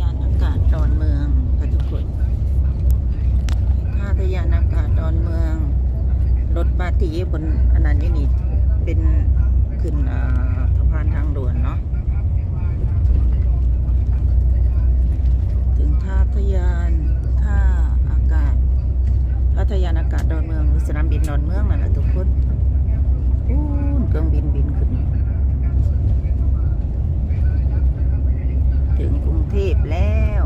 ยานอากาศดอนเมืองค่ะทุกคนท่าทยานอากาศดอนเมือง รถบัสที่บนอันนั้นอยู่นี่เป็นขึ้นสะพานทางด่วนเนาะ ถึงท่าทยานท่าอากาศท่าทยานอากาศดอนเมืองหรือสนามบินดอนเมืองนั่นแหละทุกคนอู้นเครื่องบินบินขึ้น ถึงกรุงเทพแล้ว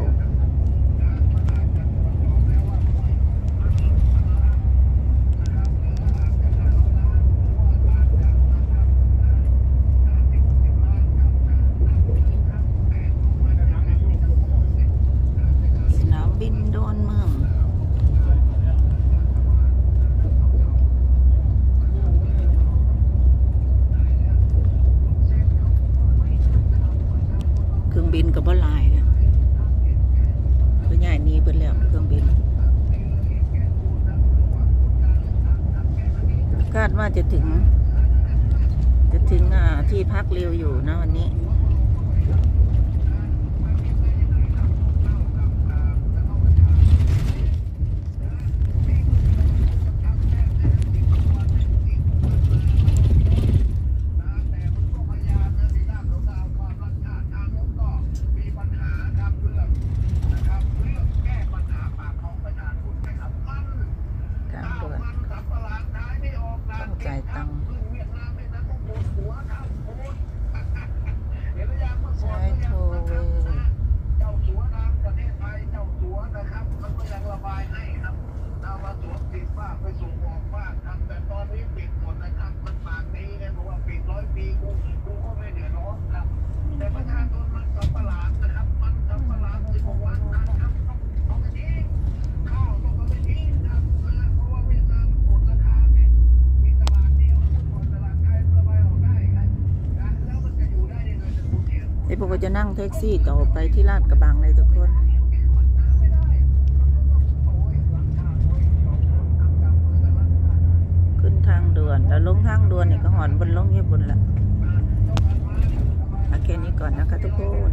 สนามบินดอนเมือง เครื่องบิน กับบ่หลายนะตัวใหญ่นี้เปิดแล้วเครื่องบินคาดว่าจะถึง จะถึงที่พักเร็วอยู่นะวันนี้ กลางด่วนต้องจ่ายตังค์ใช้โทรเวย์ เจ้าสัวทางประเทศไทยเจ้าสัวนะครับ มันก็ยังระบายให้ครับเอามาสวมปิดบ้างไปส่งออกบ้างครับ แต่ตอนนี้ปิดหมดนะครับ มันปากนี้เนี่ยบอกว่าปิดร้อยปีกูกูก็ไม่เดือดร้อนครับ แต่ประชาชนมันสับประหลาดนะครับ มันสับประหลาดที่บอกว่านะครับต้องต้องไปทิ้งข้าวต้องเอาไปทิ้งครับนะเพราะว่าเวียดนามมันกดราคาเนี่ยมีตลาดเดียวมันกดตลาดไทยระบายออกได้ครับนะแล้วมันจะอยู่ได้ยังไงจะพู ดเองไอ้พวกก็จะนั่งแท็กซี่ต่อไปที่ลาดกระบังเลยทุกคน ขึ้นทางด่วน แล้วลงทางด่วนนี่ก็หอนบนลงเยียบบนละมาแค่นี้ก่อนนะคะทุกคน